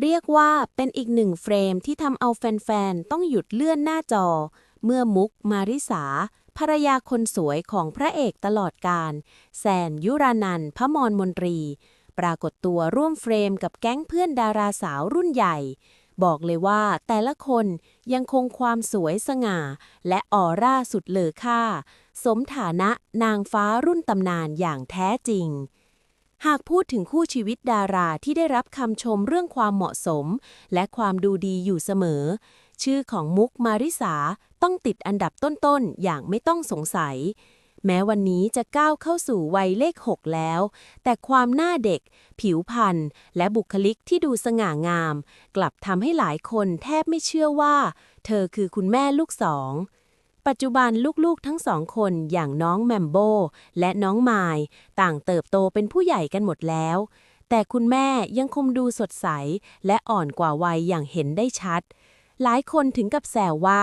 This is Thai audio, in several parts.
เรียกว่าเป็นอีกหนึ่งเฟรมที่ทำเอาแฟนๆ ต้องหยุดเลื่อนหน้าจอ เมื่อมุกมาริสา ภรรยาคนสวยของพระเอกตลอดการแสนยุรานันพระมรมนตรี ปรากฏตัวร่วมเฟรมกับแก๊งเพื่อนดาราสาวรุ่นใหญ่ บอกเลยว่าแต่ละคนยังคงความสวยสง่า และออร่าสุดเลอค่า สมฐานะนางฟ้ารุ่นตำนานอย่างแท้จริง หากพูดถึงคู่ชีวิตดาราที่ได้รับคำชมเรื่องความเหมาะสม และความดูดีอยู่เสมอ ชื่อของมุกมาริสาต้องติดอันดับต้นๆ อย่างไม่ต้องสงสัย แม้วันนี้จะก้าวเข้าสู่วัยเลข 6 แล้ว แต่ความหน้าเด็ก ผิวพรรณและบุคลิกที่ดูสง่างาม กลับทำให้หลายคนแทบไม่เชื่อว่า เธอคือคุณแม่ลูกสอง ปัจจุบันลูกๆทั้งสองคนอย่างน้องแมมโบและน้องไมล์ต่างเติบโตเป็นผู้ใหญ่กันหมดแล้ว แต่คุณแม่ยังคงดูสดใส และอ่อนกว่าวัยอย่างเห็นได้ชัด หลายคนถึงกับแซวว่า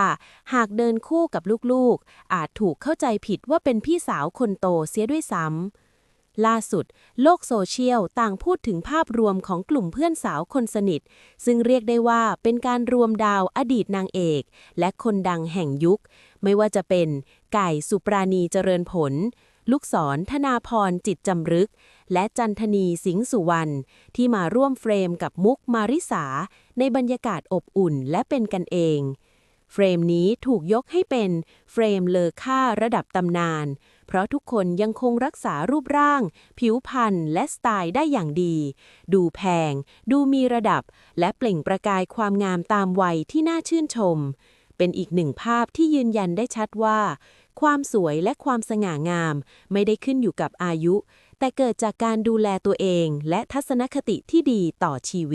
หากเดินคู่กับลูกๆ อาจถูกเข้าใจผิดว่าเป็นพี่สาวคนโตเสียด้วยซ้ำ ล่าสุด โลกโซเชียลต่างพูดถึงภาพรวมของกลุ่มเพื่อนสาวคนสนิท ซึ่งเรียกได้ว่าเป็นการรวมดาวอดีตนางเอก และคนดังแห่งยุค ไม่ว่าจะเป็นไก่สุปราณีเจริญผล ลูกศรธนาพรจิตจำรึก และจันทนีสิงห์สุวรรณที่มาร่วมเฟรมกับมุกมาริสาในบรรยากาศอบอุ่นและเป็นกันเอง เฟรมนี้ถูกยกให้เป็นเฟรมเลอค่าระดับตำนาน เพราะทุกคนยังคงรักษารูปร่าง ผิวพรรณและสไตล์ได้อย่างดี ดูแพง ดูมีระดับ และเปล่งประกายความงามตามวัยที่น่าชื่นชม เป็นอีกหนึ่งภาพที่ยืนยันได้ชัดว่า ความสวยและความสง่างาม ไม่ได้ขึ้นอยู่กับอายุ แต่เกิดจากการดูแลตัวเองและทัศนคติที่ดีต่อชีวิต